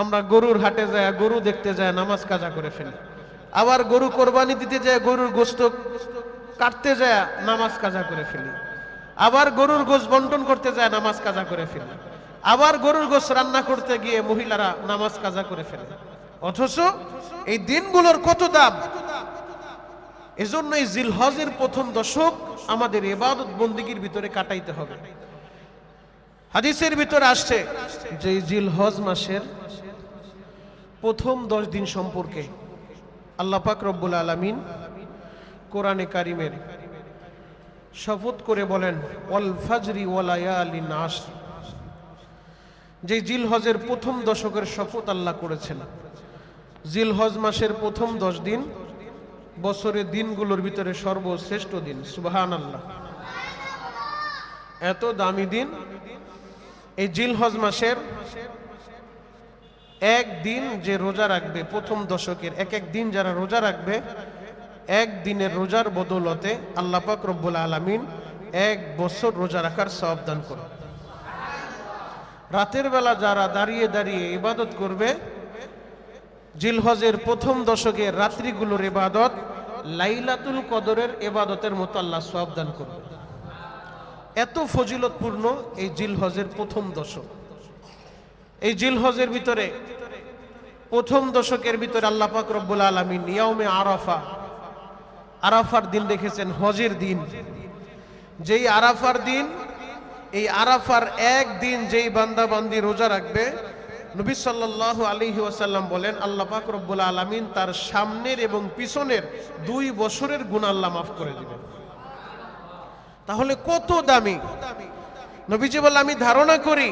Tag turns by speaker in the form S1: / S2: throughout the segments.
S1: আমরা গরুর হাটে যায় গরু দেখতে যায় নামাজ কাজা করে ফেলি। আবার গরু কোরবানি দিতে যায় গরুর গোস্ত কাটতে যায় নামাজ কাজা করে ফেলি। আবার গরুর গোস বন্টন করতে যায় নামাজ কাজা করে ফেলি। আবার গরুর গোস রান্না করতে গিয়ে মহিলারা নামাজ কাজা করে ফেলে। অথচ এই দিনগুলোর কত দাম? এজন্য এই জিলহজের প্রথম দশক আমাদের এবাদত বন্দিগির ভিতরে কাটাইতে হবে। হাদিসের ভিতরে আসছে যে জিলহজ মাসের প্রথম দশ দিন সম্পর্কে আল্লাহ পাক রব্বুল আলামিন কোরআনে কারিমের শপথ করে বলেন, ওয়াল ফাজরি ওয়ালায়ালি নাস যে জিলহজের প্রথম দশকের শপথ আল্লাহ করেছেন। জিলহজ মাসের প্রথম দশ দিন বছরের দিনগুলোর ভিতরে সর্বশ্রেষ্ঠ দিন সুবাহান আল্লাহ এত দামি দিন। এই জিলহজ মাসের এক দিন যে রোজা রাখবে, প্রথম দশকের এক এক দিন যারা রোজা রাখবে, এক দিনের রোজার বদৌলতে আল্লাহ পাক রব্বুল আলামিন এক বছর রোজা রাখার সব দান করবে রাতের বেলা যারা দাঁড়িয়ে দাঁড়িয়ে ইবাদত করবে, জিলহজের প্রথম দশকের রাত্রিগুলোর ইবাদত লাইলাতুল কদরের ইবাদতের মতো আল্লাহ সব দান করবে এত ফজিলতপূর্ণ এই জিলহজের প্রথম দশক। এই জিলহজের ভিতরে, প্রথম দশকের ভিতরে আল্লাহ পাক রব্বুল আলমী নিয়মে আরাফা, আরাফার দিন রেখেছেন হজের দিন। যেই আরাফার দিন, এই আরাফার এক দিন যেই বান্দা বান্দি রোজা রাখবে, নবী সাল্লাল্লাহু আলাইহি ওয়াসাল্লাম বলেন, আল্লাহ পাক রব্বুল আলামিন তার সামনের এবং পিছনের দুই বছরের গুণ আল্লাহ মাফ করে দিবেন। তাহলে কত দামি? নবীজি বলে, আমি ধারণা করি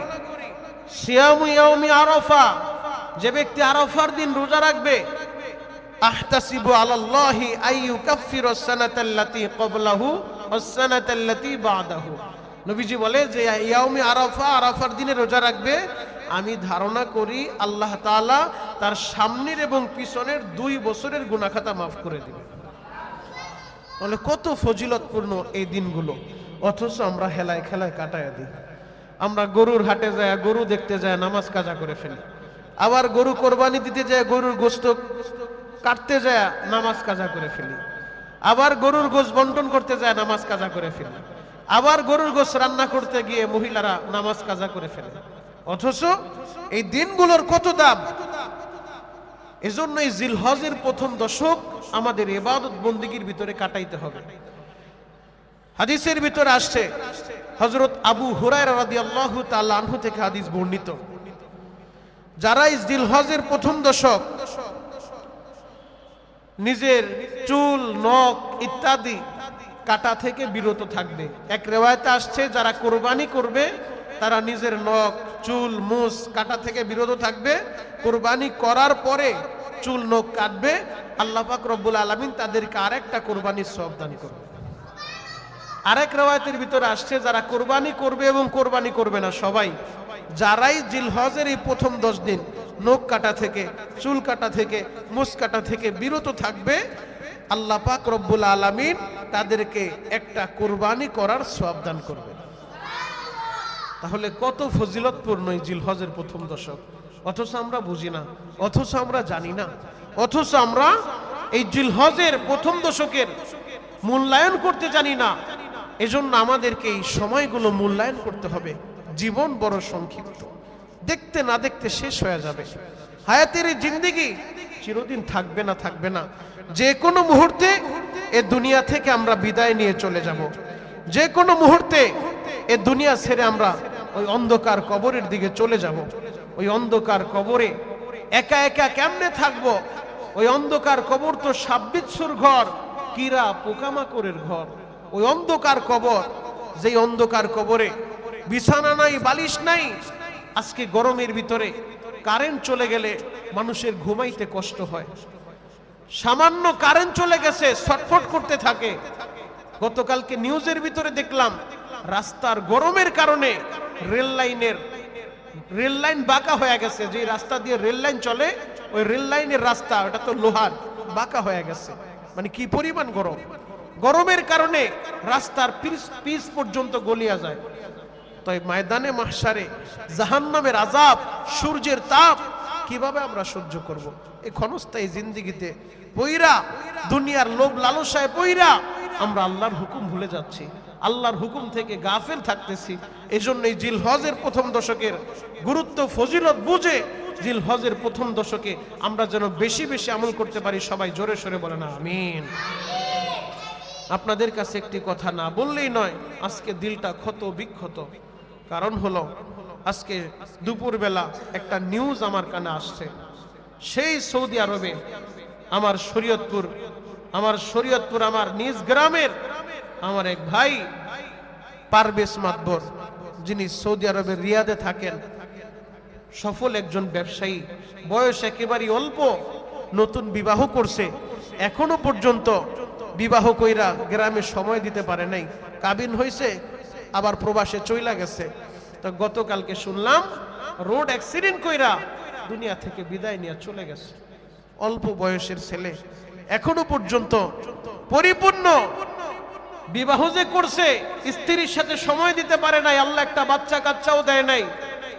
S1: সিয়ামু ইয়াউমি আরাফা, যে ব্যক্তি আরফার দিন রোজা রাখবে দিনে রোজা রাখবে, আমি ধারণা করি আল্লাহ তাআলা তার সামনের এবং পিছনের দুই বছরের গুনাহ মাফ করে দিবে। তাহলে কত ফজিলতপূর্ণ এই দিনগুলো। অথচ আমরা হেলায় খেলায় কাটায় দিই। আমরা গরুর হাটে যায়, গরু দেখতে যায়, নামাজ কাজা করে ফেলি। আবার গরু কোরবানি দিতে যায়, গরুর গোস্ত কাটতে যায়, নামাজ কাজা করে ফেলি। আবার গরুর গোস বন্টন করতে যায়, নামাজ কাজা করে ফেলি। আবার গরুর গোস রান্না করতে গিয়ে মহিলারা নামাজ কাজা করে ফেলে। অথচ এই দিনগুলোর কত দাম? এজন্য এই জিলহজের প্রথম দশক আমাদের এবাদত বন্দিগির ভিতরে কাটাইতে হবে। হাদিসের ভিতরে আসছে হজরত আবু আনহু থেকে হাদিস বর্ণিত। যারা এই জিলহজের প্রথম দশক, নিজের চুল, নখ ইত্যাদি কাটা থেকে বিরত থাকবে। এক রেওয়ায়তে আসছে, যারা কোরবানি করবে, তারা নিজের নখ, চুল, মুস কাটা থেকে বিরত থাকবে। কোরবানি করার পরে চুল, নখ কাটবে। আল্লাহ পাক রব্বুল আলমিন তাদেরকে আরেকটা কোরবানির সব দান করবে। আরেক রেওয়ায়তের ভিতরে আসছে, যারা কোরবানি করবে এবং কোরবানি করবে না, সবাই। যারাই জিলহজের এই প্রথম দশ দিন, নখ কাটা থেকে, চুল কাটা থেকে মুস কাটা থেকে বিরত থাকবে, আল্লাহ পাক রব্বুল আলমিন তাদেরকে একটা কোরবানি করার সব দান করবে। তাহলে কত ফজিলতপূর্ণ এই জিলহজের প্রথম দশক। অথচ আমরা বুঝি না, অথচ আমরা জানি না, অথচ আমরা এই জিলহজের প্রথম দশকের মূল্যায়ন করতে জানি না। এজন্য আমাদেরকে এই সময়গুলো মূল্যায়ন করতে হবে। জীবন বড় সংক্ষিপ্ত। দেখতে না দেখতে শেষ হয়ে যাবে। হায়াতের এই জিন্দিগি চিরদিন থাকবে না থাকবে না। যে কোনো মুহূর্তে এ দুনিয়া থেকে আমরা বিদায় নিয়ে চলে যাব। যে কোনো মুহূর্তে এ দুনিয়া ছেড়ে আমরা ওই অন্ধকার কবরের দিকে চলে যাব। ওই অন্ধকার কবরে একা একা কেমনে থাকব? ওই অন্ধকার কবর তো সাব্বিৎসুর ঘর, কীরা পোকামাকড়ের ঘর। ওই অন্ধকার কবর, যেই অন্ধকার কবরে বিছানা নাই, বালিশ নাই, আজকে গরমের ভিতরে কারেন্ট চলে গেলে মানুষের ঘুমাইতে কষ্ট হয়। সামান্য কারেন্ট চলে গেছে, ছটফট করতে থাকে। গতকালকে নিউজের ভিতরে দেখলাম, রাস্তার গরমের কারণে রেল লাইনের, রেল লাইন বাঁকা হয়ে গেছে। যে রাস্তা দিয়ে রেল লাইন চলে, ওই রেল লাইনের রাস্তা, ওটা তো লোহার, বাঁকা হয়ে গেছে। মানে কি পরিমাণ গরম? গরমের কারণে রাস্তার পিস পর্যন্ত গলিয়া যায়। তাই ময়দানে মাহসারে জাহান্নামের আজাব সূর্যের তাপ, কীভাবে আমরা সহ্য করব? এই ক্ষণস্থায়ী জিন্দিগিতে পইরা, দুনিয়ার লোভ লালসায় পইরা আমরা আল্লাহর হুকুম ভুলে যাচ্ছি। আল্লাহর হুকুম থেকে গাফেল থাকতেছি। এই জন্যই জিল হজের প্রথম দশকের গুরুত্ব, ফজিলত বুঝে জিল হজের প্রথম দশকে আমরা যেন বেশি বেশি আমল করতে পারি, সবাই জোরে সোরে বলে না আমিন। আপনাদের কাছে একটি কথা না বললেই নয়, আজকে দিলটা ক্ষত বিক্ষত। কারণ হলো, আজকে দুপুরবেলা একটা নিউজ আমার কানে আসছে। সেই সৌদি আরবে আমার শরীয়তপুর আমার শরীয়তপুর আমার নিজ গ্রামের আমার এক ভাই পারবেশ মাতবর যিনি সৌদি আরবের রিয়াদে থাকেন, সফল একজন ব্যবসায়ী, বয়স একেবারেই অল্প, নতুন বিবাহ করছে, এখনও পর্যন্ত বিবাহ কইরা গ্রামে সময় দিতে পারে নাই। কাবিন হইছে, আবার প্রবাসে চইলা গেছে। তো গতকালকে শুনলাম, রোড অ্যাক্সিডেন্ট কইরা দুনিয়া থেকে বিদায় নিয়ে চলে গেছে। অল্প বয়সের ছেলে। এখনও পর্যন্ত পরিপূর্ণ বিবাহ যে করছে, স্ত্রীর সাথে সময় দিতে পারে নাই, আল্লাহ একটা বাচ্চা কাচ্চাও দেয় নাই।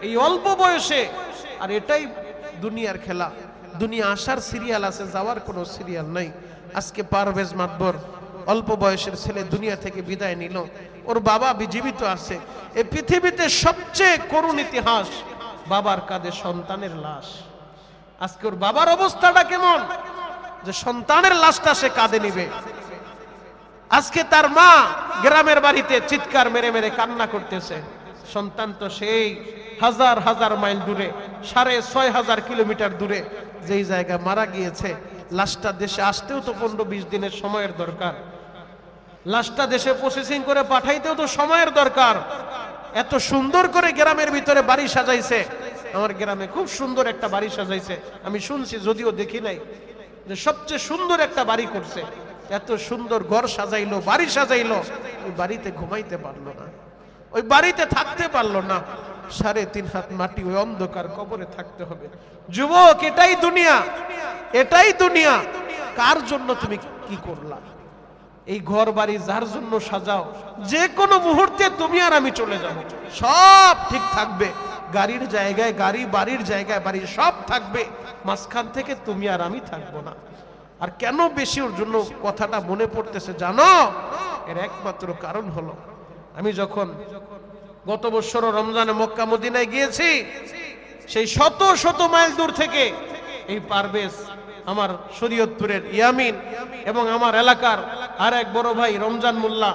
S1: এই অল্প বয়সে, আর এটাই দুনিয়ার খেলা। দুনিয়া আসার সিরিয়াল আছে, যাওয়ার কোনো সিরিয়াল নাই। আজকে পারভেজ মাতবর, অল্প বয়সের ছেলে দুনিয়া থেকে বিদায় নিল। ওর বাবা জীবিত আছে। এ পৃথিবীতে সবচেয়ে করুণ ইতিহাস, বাবার কাঁধে সন্তানের লাশ। আজকে ওর বাবার অবস্থাটা কেমন? যে সন্তানের লাশটা সে কাঁধে নিবে। আজকে তার মা গ্রামের বাড়িতে চিৎকার মেরে মেরে কান্না করতেছে। সন্তান তো সেই হাজার হাজার মাইল দূরে, সাড়ে ছয় হাজার কিলোমিটার দূরে, যেই জায়গায় মারা গিয়েছে লাশটা দেশে আসতেও তো পনেরো বিশ দিনের সময়ের দরকার। লাশটা দেশে প্রসেসিং করে পাঠাইতেও তো সময়ের দরকার। এত সুন্দর করে গ্রামের ভিতরে বাড়ি সাজাইছে। আমার গ্রামে খুব সুন্দর একটা বাড়ি সাজাইছে। আমি শুনছি, যদিও দেখি নাই, যে সবচেয়ে সুন্দর একটা বাড়ি করছে। এত সুন্দর ঘর সাজাইলো, বাড়ি সাজাইলো। ওই বাড়িতে ঘুমাইতে পারল না। ওই বাড়িতে থাকতে পারল না। সাড়ে তিন হাত মাটি ওই অন্ধকার কবরে থাকতে হবে। যুবক, এটাই দুনিয়া। এটাই দুনিয়া। কার জন্য তুমি কি করলা? এই ঘর বাড়ি যার জন্য সাজাও, যে কোনো মুহূর্তে তুমি আর আমি চলে যাব। সব ঠিক থাকবে। গাড়ির জায়গায় গাড়ি, বাড়ির জায়গায় বাড়ি, সব থাকবে। মাঝখান থেকে তুমি আর আমি থাকব না। আর কেন বেশি ওর জন্য কথাটা মনে পড়তেছে জানো? এর একমাত্র কারণ হলো, আমি যখন গত বছর রমজানে মক্কা, মদিনায় গিয়েছি সেই শত শত মাইল দূর থেকে এই পারবেশ আমার শরীয়তপুরের ইয়ামিন এবং আমার এলাকার আর এক বড় ভাই রমজান মোল্লা,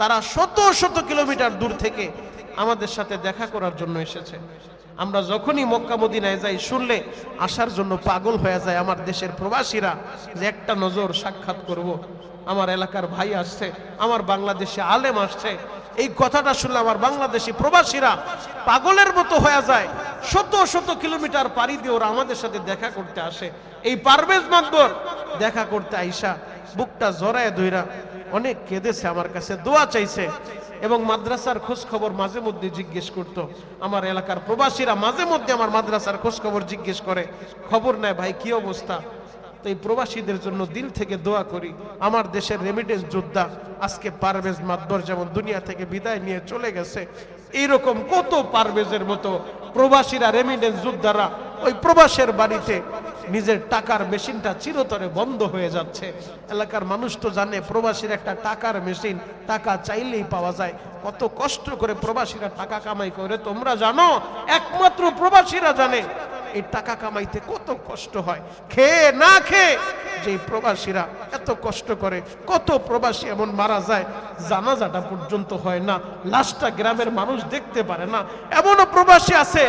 S1: তারা শত শত কিলোমিটার দূর থেকে আমাদের সাথে দেখা করার জন্য এসেছে আমরা যখনই মক্কা, মদিনায় যাই, শুনলে আসার জন্য পাগল হয়ে যায় আমার দেশের প্রবাসীরা যে একটা নজর সাক্ষাৎ করব। আমার এলাকার ভাই আসছে, আমার বাংলাদেশে আলেম আসছে এই কথাটা শুনলে আমার বাংলাদেশি প্রবাসীরা পাগলের মতো হয়ে যায়। শত শত কিলোমিটার পাড়ি দিয়ে ওরা আমাদের সাথে দেখা করতে আসে। এই পারভেজ মাকবর দেখা করতে আইসা বুকটা জড়ায় দইরা অনেক কেঁদেছে, আমার কাছে দোয়া চাইছে এবং মাদ্রাসার খোঁজ খবর মাঝে মধ্যে জিজ্ঞেস করতো। আমার এলাকার প্রবাসীরা মাঝে মধ্যে আমার মাদ্রাসার খোঁজ খবর জিজ্ঞেস করে। খবর নেয়, ভাই, কি অবস্থা? তো এই প্রবাসীদের জন্য দিল থেকে দোয়া করি। আমার দেশের রেমিটেন্স যোদ্ধা আজকে পারভেজ মাদ্দর যেমন দুনিয়া থেকে বিদায় নিয়ে চলে গেছে, এইরকম কত পারভেজের মতো প্রবাসীরা রেমিটেন্স যোদ্ধারা ওই প্রবাসের বাড়িতে নিজের টাকার মেশিনটা চিরতরে বন্ধ হয়ে যাচ্ছে। এলাকার মানুষ তো জানে, প্রবাসীর একটা টাকার মেশিন, টাকা চাইলেই পাওয়া যায়। কত কষ্ট করে প্রবাসীরা টাকা কামাই করে, তোমরা জানো? একমাত্র প্রবাসীরা জানে। এই টাকা কামাইতে কত কষ্ট হয়। খেয়ে না খেয়ে যে প্রবাসীরা এত কষ্ট করে, কত প্রবাসী এমন মারা যায়, জানাজাটা পর্যন্ত হয় না, লাশটা গ্রামের মানুষ দেখতে পারে না। এমনও প্রবাসী আছে,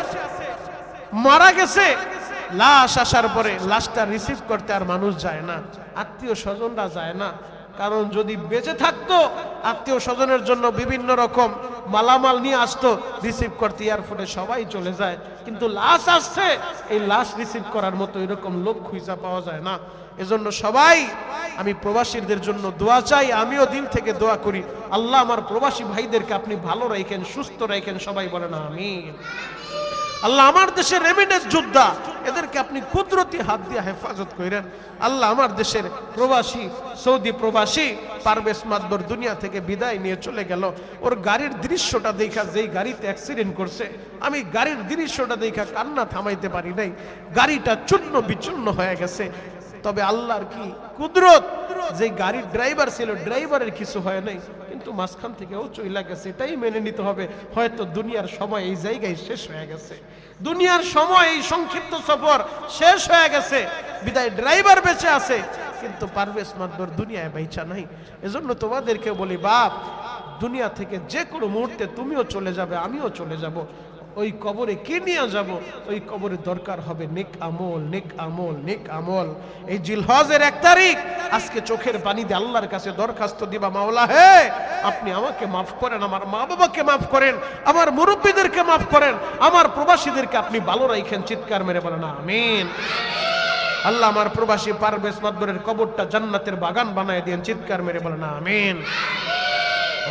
S1: মারা গেছে, লাশ আসার পরে লাশটা রিসিভ করতে আর মানুষ যায় না, আত্মীয় স্বজনরা যায় না। কারণ যদি বেঁচে থাকতো, আত্মীয় স্বজনের জন্য বিভিন্ন রকম মালামাল নিয়ে আসতো রিসিভ করতে এয়ারপোর্টে সবাই চলে যায়। কিন্তু লাশ আসছে, এই লাশ রিসিভ করার মতো এরকম লোক খুঁজা পাওয়া যায় না। এজন্য সবাই, আমি প্রবাসীদের জন্য দোয়া চাই, আমিও দিল থেকে দোয়া করি। আল্লাহ আমার প্রবাসী ভাইদেরকে আপনি ভালো রাখেন, সুস্থ রাখেন, সবাই বলেন আমি আল্লাহ আমার দেশের রেমিডেন্স যোদ্ধা এদেরকে আপনি কুদরতি হাত দিয়ে হেফাজত করেন আল্লাহ আমার দেশের প্রবাসী, সৌদি প্রবাসী, পারভেজ মাদবর দুনিয়া থেকে বিদায় নিয়ে চলে গেল। ওর গাড়ির দৃশ্যটা দেখা, যেই গাড়িতে অ্যাক্সিডেন্ট করছে, আমি গাড়ির দৃশ্যটা দেখা কান্না থামাইতে পারি নাই। গাড়িটা চূর্ণ বিচূর্ণ হয়ে গেছে। তবে আল্লাহর কি কুদরত? যে গাড়ির ড্রাইভার ছিল ড্রাইভারের কিছু হয় নাই। কিন্তু মাঝখান থেকে ও চইলা গেছে, এটাই মেনে নিতে হবে। হয়তো দুনিয়ার সময় এই জায়গায় শেষ হয়ে গেছে। দুনিয়ার সময় এই সংক্ষিপ্ত সফর শেষ হয়ে গেছে। বিদায় ড্রাইভার বেঁচে আছে, কিন্তু পারভেজ মাদবর দুনিয়ায় বেচা নাই। এজন্য তোমাদেরকে বলি, বাপ, দুনিয়া থেকে যে কোনো মুহূর্তে তুমিও চলে যাবে, আমিও চলে যাব। ওই কবরে কে নিয়ে যাব? ওই কবরে দরকার হবে নেক আমল নেক আমল নেক আমল। এই জিলহজের এক তারিখ। আজকে চোখের পানি দিয়ে আল্লাহর কাছে দরখাস্ত দিবা মাওলা হে। আপনি আমাকে মাফ করেন, আমার মা বাবাকে মাফ করেন, আমার মুরব্বীদেরকে মাফ করেন, আমার প্রবাসীদেরকে আপনি ভালো রাখেন চিৎকার মেরে বলেন, আমিন। আল্লাহ আমার প্রবাসী পারভেজ মাদবরের কবরটা জান্নাতের বাগান বানায় দিয়েন, চিৎকার মেরে বলেন, আমিন।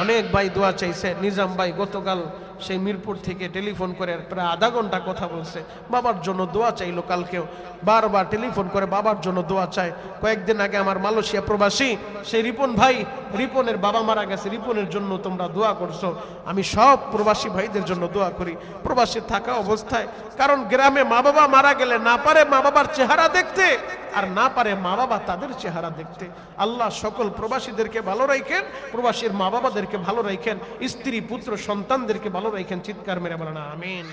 S1: অনেক ভাই দোয়া চাইছে, নিজাম ভাই গতকাল সেই মিরপুর থেকে টেলিফোন করে প্রায় আধা ঘণ্টা কথা বলছে। বাবার জন্য দোয়া চাইলো কালকেও। বারবার টেলিফোন করে বাবার জন্য দোয়া চায়। কয়েকদিন আগে আমার মালয়েশিয়া প্রবাসী, সেই রিপন ভাই, রিপনের বাবা মারা গেছে। রিপনের জন্য তোমরা দোয়া করছ। আমি সব প্রবাসী ভাইদের জন্য দোয়া করি। প্রবাসী থাকা অবস্থায়, কারণ গ্রামে মা বাবা মারা গেলে না পারে মা বাবার চেহারা দেখতে, আর না পারে মা বাবা তাদের চেহারা দেখতে। আল্লাহ সকল প্রবাসীদেরকে ভালো রাখেন, প্রবাসীর মা বাবাদেরকে ভালো রাখেন, স্ত্রী, পুত্র, সন্তানদেরকে ভালো রাখেন চিৎকার মেরে বলেন আমিন